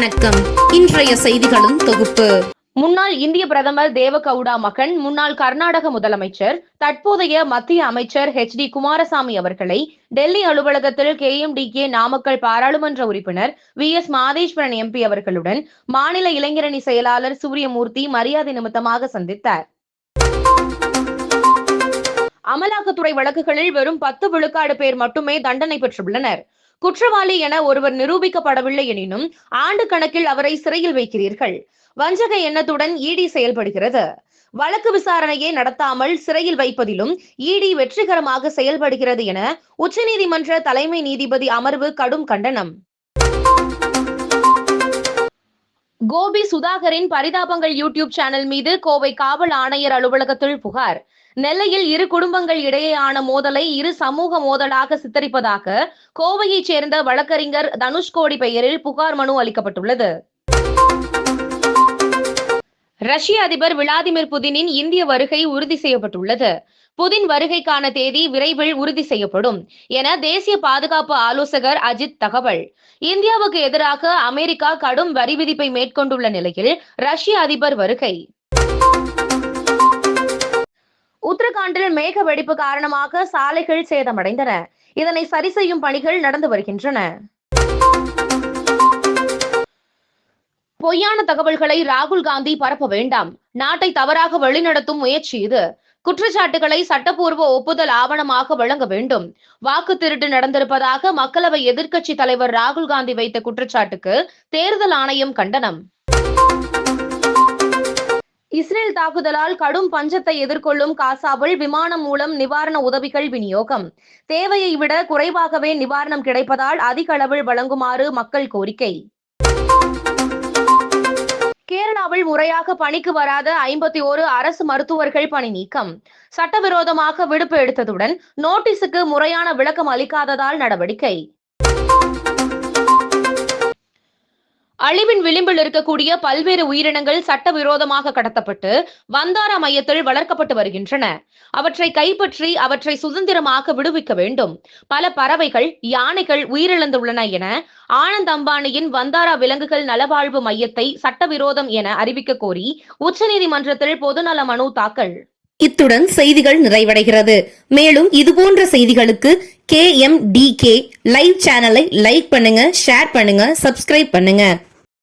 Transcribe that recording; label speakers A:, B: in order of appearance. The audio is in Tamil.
A: வணக்கம். இன்றைய செய்திகளும் தொகுப்பு.
B: முன்னாள் இந்திய பிரதமர் தேவகவுடா மகன் முன்னாள் கர்நாடக முதலமைச்சர் தற்போதைய மத்திய அமைச்சர் ஹெச் டி குமாரசாமி அவர்களை டெல்லி அலுவலகத்தில் K M D K Namakkal பாராளுமன்ற உறுப்பினர் வி எஸ் மாதேஸ்வரன் எம்பி அவர்களுடன் மாநில இளைஞரணி செயலாளர் சூரியமூர்த்தி மரியாதை நிமித்தமாக சந்தித்தார். அமலாக்கத்துறை வழக்குகளில் வெறும் பத்து விழுக்காடு பேர் மட்டுமே தண்டனை பெற்றுள்ளனர். குற்றவாளி என ஒருவர் நிரூபிக்கப்படவில்லை எனினும் ஆண்டு கணக்கில் அவரை சிறையில் வைக்கிறீர்கள். வஞ்சக எண்ணத்துடன் இடி செயல்படுகிறது. வழக்கு விசாரணையை நடத்தாமல் சிறையில் வைப்பதிலும் இடி வெற்றிகரமாக செயல்படுகிறது என உச்சநீதிமன்ற தலைமை நீதிபதி அமர்வு கடும் கண்டனம். கோபி சுதாகரின் பரிதாபங்கள் யூடியூப் சேனல் மீது கோவை காவல் ஆணையர் அலுவலகத்தில் புகார். நெல்லையில் இரு குடும்பங்கள் இடையேயான மோதலை இரு சமூக மோதலாக சித்தரிப்பதாக கோவையைச் சேர்ந்த வழக்கறிஞர் தனுஷ்கோடி பெயரில் புகார் மனு அளிக்கப்பட்டுள்ளது. ரஷ்ய அதிபர் விளாடிமிர் புதினின் இந்திய வருகை உறுதி செய்யப்பட்டுள்ளது. புதின் வருகைக்கான தேதி விரைவில் உறுதி செய்யப்படும் என தேசிய பாதுகாப்பு ஆலோசகர் அஜித் தகவல். இந்தியாவுக்கு எதிராக அமெரிக்கா கடும் வரி விதிப்பை மேற்கொண்டுள்ள நிலையில் ரஷ்ய அதிபர் வருகை. உத்தரகாண்டில் மேக வெடிப்பு காரணமாக சாலைகள் சேதமடைந்தன. இதனை சரி செய்யும் பணிகள் நடந்து வருகின்றன. பொய்யான தகவல்களை ராகுல் காந்தி பரப்ப வேண்டாம். நாட்டை தவறாக வழிநடத்தும் முயற்சி இது. குற்றச்சாட்டுகளை சட்டப்பூர்வ ஒப்புதல் ஆவணமாக வழங்க வேண்டும். வாக்கு திருட்டு நடந்திருப்பதாக மக்களவை எதிர்க்கட்சி தலைவர் ராகுல் காந்தி வைத்த குற்றச்சாட்டுக்கு தேர்தல் ஆணையம் கண்டனம். இஸ்ரேல் தாக்குதலால் கடும் பஞ்சத்தை எதிர்கொள்ளும் காசாவில் விமானம் மூலம் நிவாரண உதவிகள் விநியோகம். தேவையை விட குறைவாகவே நிவாரணம் கிடைப்பதால் அதிக அளவில் வழங்குமாறு மக்கள் கோரிக்கை. கேரளாவில் முறையாக பணிக்கு வராத ஐம்பத்தி ஓரு அரசு மருத்துவர்கள் பணி நீக்கம். சட்டவிரோதமாக விடுப்பு எடுத்ததுடன் நோட்டீஸுக்கு முறையான விளக்கம் அளிக்காததால் நடவடிக்கை. அழிவின் விளிம்பில் இருக்கக்கூடிய பல்வேறு உயிரினங்கள் சட்டவிரோதமாக கடத்தப்பட்டு வந்தாரா மையத்தில் வளர்க்கப்பட்டு வருகின்றன. அவற்றை கைப்பற்றி அவற்றை சுதந்திரமாக விடுவிக்க வேண்டும். பல பறவைகள் யானைகள் உயிரிழந்துள்ளன என ஆனந்த் அம்பானியின் வந்தாரா விலங்குகள் நலவாழ்வு மையத்தை சட்டவிரோதம் என அறிவிக்க கோரி உச்சநீதிமன்றத்தில் பொதுநல மனு தாக்கல்.
A: இத்துடன் செய்திகள் நிறைவடைகிறது. மேலும் இதுபோன்ற செய்திகளுக்கு K M D K live சேனலை லைக் பண்ணுங்க ஷேர் பண்ணுங்க சப்ஸ்கிரைப் பண்ணுங்க.